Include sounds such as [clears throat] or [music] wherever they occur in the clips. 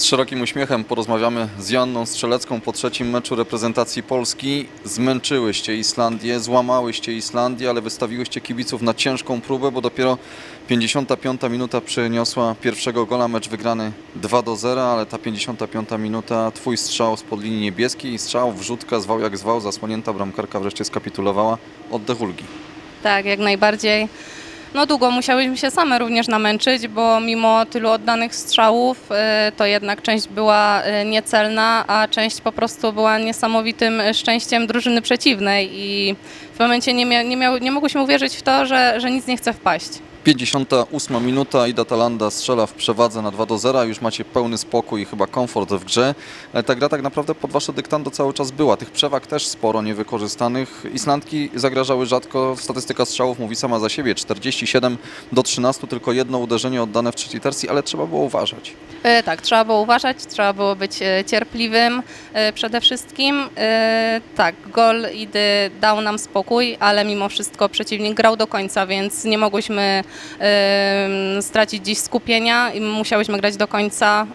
Z szerokim uśmiechem porozmawiamy z Joanną Strzelecką po trzecim meczu reprezentacji Polski. Zmęczyłyście Islandię, złamałyście Islandię, ale wystawiłyście kibiców na ciężką próbę, bo dopiero 55 minuta przyniosła pierwszego gola, mecz wygrany 2 do 0, ale ta 55 minuta, twój strzał spod linii niebieskiej, strzał, wrzutka, zwał jak zwał, zasłonięta bramkarka wreszcie skapitulowała, oddech ulgi. Tak, jak najbardziej. No długo musiałyśmy się same również namęczyć, bo mimo tylu oddanych strzałów, y, to jednak część była y, niecelna, a część po prostu była niesamowitym szczęściem drużyny przeciwnej i w momencie nie, mia- nie, nie mogłyśmy uwierzyć w to, że, że nic nie chce wpaść. 58 minuta, Ida Talanda strzela w przewadze na 2 do 0, już macie pełny spokój i chyba komfort w grze. Ale ta gra tak naprawdę pod wasze dyktando cały czas była. Tych przewag też sporo niewykorzystanych. Islandki zagrażały rzadko, statystyka strzałów mówi sama za siebie. 47 do 13, tylko jedno uderzenie oddane w trzeciej tercji, ale trzeba było uważać. E, Tak, trzeba było uważać, trzeba było być e, cierpliwym e, przede wszystkim. Tak, gol Idy dał nam spokój, ale mimo wszystko przeciwnik grał do końca, więc nie mogłyśmy stracić dziś skupienia i musiałyśmy grać do końca.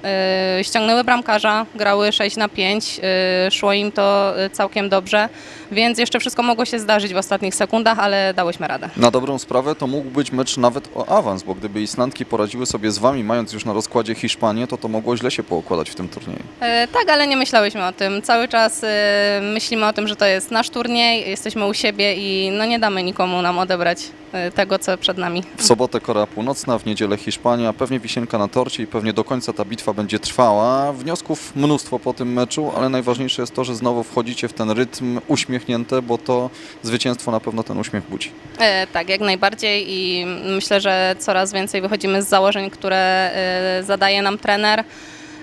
Ściągnęły bramkarza, grały 6 na 5, e, szło im to całkiem dobrze, więc jeszcze wszystko mogło się zdarzyć w ostatnich sekundach, ale dałyśmy radę. Na dobrą sprawę to mógł być mecz nawet o awans, bo gdyby Islandki poradziły sobie z wami, mając już na rozkładzie Hiszpanię, to to mogło źle się poukładać w tym turnieju. E, Tak, ale nie myślałyśmy o tym. Cały czas e, myślimy o tym, że to jest nasz turniej, jesteśmy u siebie i no nie damy nikomu nam odebrać e, tego, co przed nami. W sobotę Korea Północna, w niedzielę Hiszpania, pewnie wisienka na torcie i pewnie do końca ta bitwa będzie trwała. Wniosków mnóstwo po tym meczu, ale najważniejsze jest to, że znowu wchodzicie w ten rytm uśmiechnięte, bo to zwycięstwo na pewno ten uśmiech budzi. E, Tak, jak najbardziej i myślę, że coraz więcej wychodzimy z założeń, które e, zadaje nam trener.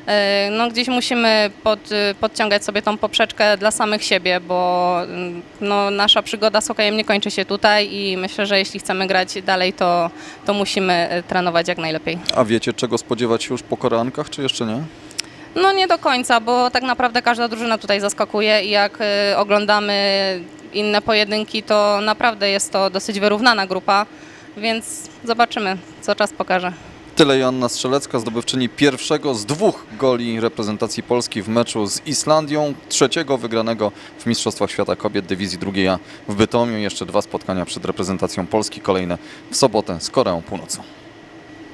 E, No, gdzieś musimy pod, podciągać sobie tą poprzeczkę dla samych siebie, bo mm, no, nasza przygoda z hokejem nie kończy się tutaj i myślę, że jeśli chcemy grać dalej, to, to musimy e, trenować jak najlepiej. A wiecie, czego spodziewać się już po Koreankach, czy jeszcze nie? No nie do końca, bo tak naprawdę każda drużyna tutaj zaskakuje i jak y, oglądamy inne pojedynki, to naprawdę jest to dosyć wyrównana grupa, więc zobaczymy, co czas pokaże. Tyle Joanna Strzelecka, zdobywczyni pierwszego z dwóch goli reprezentacji Polski w meczu z Islandią, trzeciego wygranego w Mistrzostwach Świata Kobiet Dywizji drugiej A w Bytomiu. Jeszcze dwa spotkania przed reprezentacją Polski, kolejne w sobotę z Koreą Północną.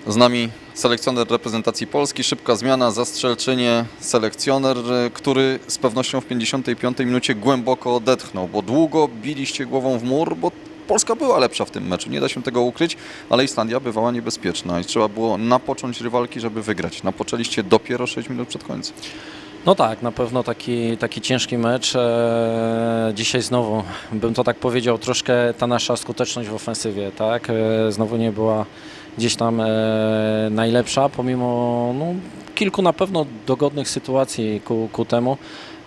Z nami selekcjoner reprezentacji Polski, szybka zmiana, zastrzelczynie, selekcjoner, y, który z pewnością w 55 minucie głęboko odetchnął, bo długo biliście głową w mur, bo Polska była lepsza w tym meczu, nie da się tego ukryć, ale Islandia bywała niebezpieczna i trzeba było napocząć rywalki, żeby wygrać. Napoczęliście dopiero 6 minut przed końcem. No tak, na pewno taki, taki ciężki mecz. E, dzisiaj znowu, bym to tak powiedział, troszkę ta nasza skuteczność w ofensywie, tak? E, znowu nie była gdzieś tam e, najlepsza, pomimo no, kilku na pewno dogodnych sytuacji ku, ku temu,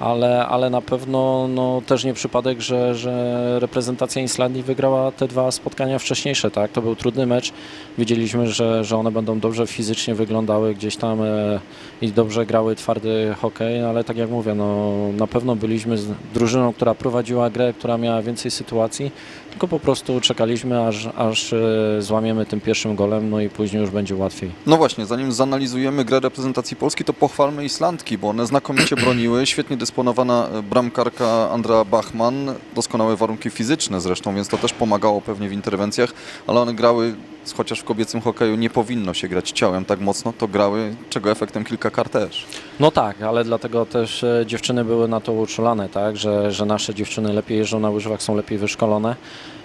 ale, ale na pewno no, też nie przypadek, że, że reprezentacja Islandii wygrała te dwa spotkania wcześniejsze, tak? To był trudny mecz. Widzieliśmy, że, że one będą dobrze fizycznie wyglądały gdzieś tam e, i dobrze grały twardy hokej, no, ale tak jak mówię, no, na pewno byliśmy z drużyną, która prowadziła grę, która miała więcej sytuacji, tylko po prostu czekaliśmy, aż, aż e, złamiemy tym pierwszym golem, no i później już będzie łatwiej. No właśnie, zanim zanalizujemy grę reprezentacji Polski, to pochwalmy Islandki, bo one znakomicie [clears throat] broniły, świetnie dysponowana bramkarka Andrea Bachmann, doskonałe warunki fizyczne zresztą, więc to też pomagało pewnie w interwencjach, ale one grały, chociaż w kobiecym hokeju nie powinno się grać ciałem tak mocno, to grały, czego efektem kilka kart też. No tak, ale dlatego też e, dziewczyny były na to uczulane, tak, że, że nasze dziewczyny lepiej jeżdżą na łyżwach, są lepiej wyszkolone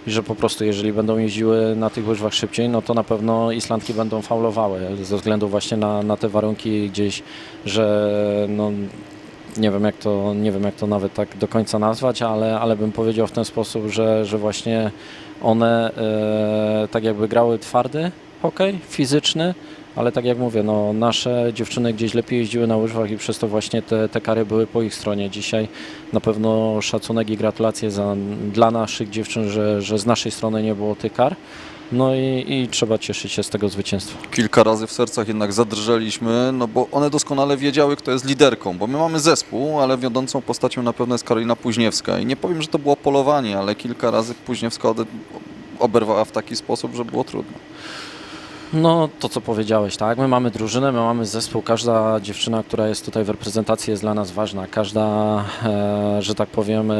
i że po prostu jeżeli będą jeździły na tych łyżwach szybciej, no to na pewno Islandki będą faulowały ze względu właśnie na, na te warunki gdzieś, że no, nie wiem jak to, nie wiem jak to nawet tak do końca nazwać, ale, ale bym powiedział w ten sposób, że, że właśnie one e, tak jakby grały twardy hokej, fizyczny, ale tak jak mówię, no, nasze dziewczyny gdzieś lepiej jeździły na łyżwach i przez to właśnie te, te kary były po ich stronie. Dzisiaj na pewno szacunek i gratulacje za, dla naszych dziewczyn, że, że z naszej strony nie było tych kar. No i, i trzeba cieszyć się z tego zwycięstwa. Kilka razy w sercach jednak zadrżeliśmy, no bo one doskonale wiedziały, kto jest liderką, bo my mamy zespół, ale wiodącą postacią na pewno jest Karolina Późniewska i nie powiem, że to było polowanie, ale kilka razy Późniewska oberwała w taki sposób, że było trudno. No to co powiedziałeś, tak? My mamy drużynę, my mamy zespół. Każda dziewczyna, która jest tutaj w reprezentacji jest dla nas ważna. Każda, e, że tak powiem, e,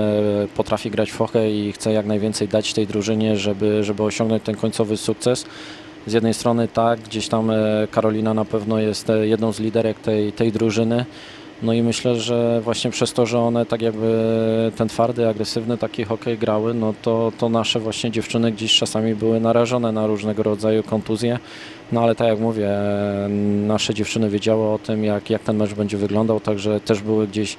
potrafi grać w hokej i chce jak najwięcej dać tej drużynie, żeby, żeby osiągnąć ten końcowy sukces. Z jednej strony tak, gdzieś tam e, Karolina na pewno jest e, jedną z liderek tej, tej drużyny. No i myślę, że właśnie przez to, że one tak jakby ten twardy, agresywny taki hokej grały, no to, to nasze właśnie dziewczyny gdzieś czasami były narażone na różnego rodzaju kontuzje. No ale tak jak mówię, nasze dziewczyny wiedziały o tym, jak, jak ten mecz będzie wyglądał, także też były gdzieś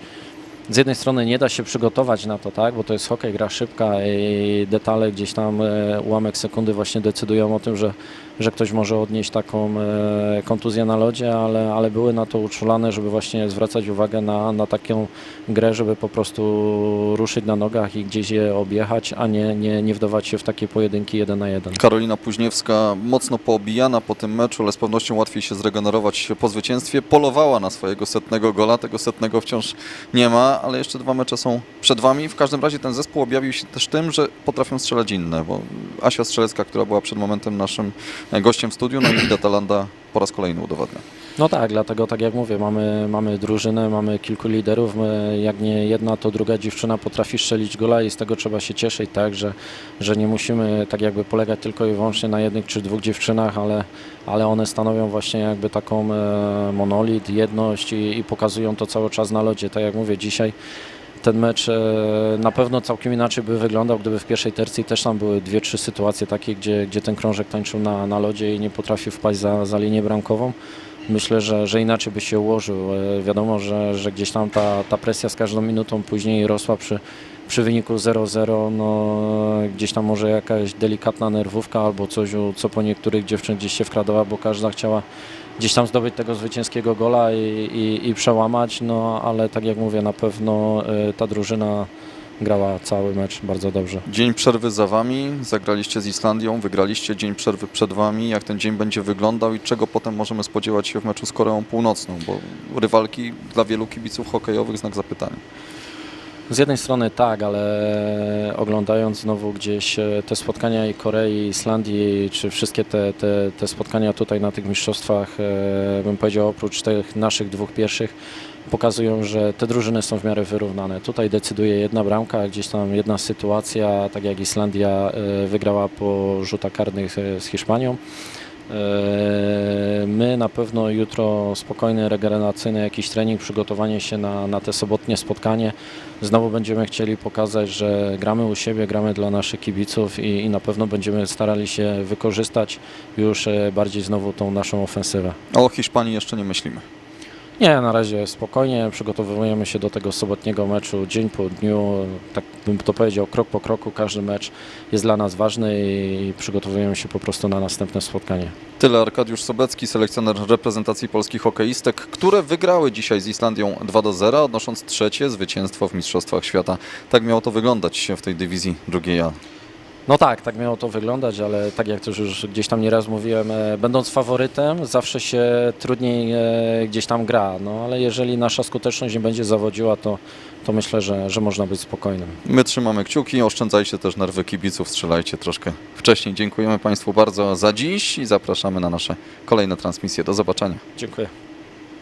z jednej strony nie da się przygotować na to, tak, bo to jest hokej, gra szybka i detale gdzieś tam e, ułamek sekundy właśnie decydują o tym, że, że ktoś może odnieść taką e, kontuzję na lodzie, ale, ale były na to uczulane, żeby właśnie zwracać uwagę na, na taką grę, żeby po prostu ruszyć na nogach i gdzieś je objechać, a nie, nie, nie wdawać się w takie pojedynki jeden na jeden. Karolina Późniewska mocno poobijana po tym meczu, ale z pewnością łatwiej się zregenerować po zwycięstwie. Polowała na swojego setnego gola, tego setnego wciąż nie ma, ale jeszcze dwa mecze są przed Wami. W każdym razie ten zespół objawił się też tym, że potrafią strzelać inne, bo Asia Strzelecka, która była przed momentem naszym gościem w studiu, no i Ida Talanda po raz kolejny udowadnia. No tak, dlatego tak jak mówię, mamy, mamy drużynę, mamy kilku liderów, jak nie jedna, to druga dziewczyna potrafi strzelić gola i z tego trzeba się cieszyć, tak, że, że nie musimy tak jakby polegać tylko i wyłącznie na jednych czy dwóch dziewczynach, ale, ale one stanowią właśnie jakby taką e, monolit, jedność i, i pokazują to cały czas na lodzie. Tak jak mówię, dzisiaj ten mecz e, na pewno całkiem inaczej by wyglądał, gdyby w pierwszej tercji też tam były dwie, trzy sytuacje takie, gdzie, gdzie ten krążek tańczył na, na lodzie i nie potrafił wpaść za, za linię bramkową. Myślę, że, że inaczej by się ułożył. E, Wiadomo, że, że gdzieś tam ta, ta presja z każdą minutą później rosła przy, przy wyniku 0-0. No, gdzieś tam może jakaś delikatna nerwówka albo coś, co po niektórych dziewczyn gdzieś się wkradała, bo każda chciała gdzieś tam zdobyć tego zwycięskiego gola i, i, i przełamać. No ale tak jak mówię, na pewno e, ta drużyna grała cały mecz bardzo dobrze. Dzień przerwy za Wami, zagraliście z Islandią, wygraliście dzień przerwy przed Wami. Jak ten dzień będzie wyglądał i czego potem możemy spodziewać się w meczu z Koreą Północną, bo rywalki dla wielu kibiców hokejowych znak zapytania. Z jednej strony tak, ale oglądając znowu gdzieś e, te spotkania i Korei, Islandii, czy wszystkie te, te, te spotkania tutaj na tych mistrzostwach, e, bym powiedział oprócz tych naszych dwóch pierwszych, pokazują, że te drużyny są w miarę wyrównane. Tutaj decyduje jedna bramka, gdzieś tam jedna sytuacja, tak jak Islandia e, wygrała po rzutach karnych z Hiszpanią. E, My na pewno jutro spokojny, regeneracyjny jakiś trening, przygotowanie się na, na te sobotnie spotkanie. Znowu będziemy chcieli pokazać, że gramy u siebie, gramy dla naszych kibiców i, i na pewno będziemy starali się wykorzystać już e, bardziej znowu tą naszą ofensywę. O Hiszpanii jeszcze nie myślimy. Nie, na razie spokojnie, przygotowujemy się do tego sobotniego meczu dzień po dniu, tak bym to powiedział, krok po kroku, każdy mecz jest dla nas ważny i przygotowujemy się po prostu na następne spotkanie. Tyle Arkadiusz Sobecki, selekcjoner reprezentacji polskich hokeistek, które wygrały dzisiaj z Islandią 2 do 0, odnosząc trzecie zwycięstwo w Mistrzostwach Świata. Tak miało to wyglądać w tej dywizji drugiej A. No tak, tak miało to wyglądać, ale tak jak też już gdzieś tam nieraz mówiłem, e, będąc faworytem zawsze się trudniej e, gdzieś tam gra, no ale jeżeli nasza skuteczność nie będzie zawodziła, to, to myślę, że, że można być spokojnym. My trzymamy kciuki, oszczędzajcie też nerwy kibiców, strzelajcie troszkę wcześniej. Dziękujemy Państwu bardzo za dziś i zapraszamy na nasze kolejne transmisje. Do zobaczenia. Dziękuję.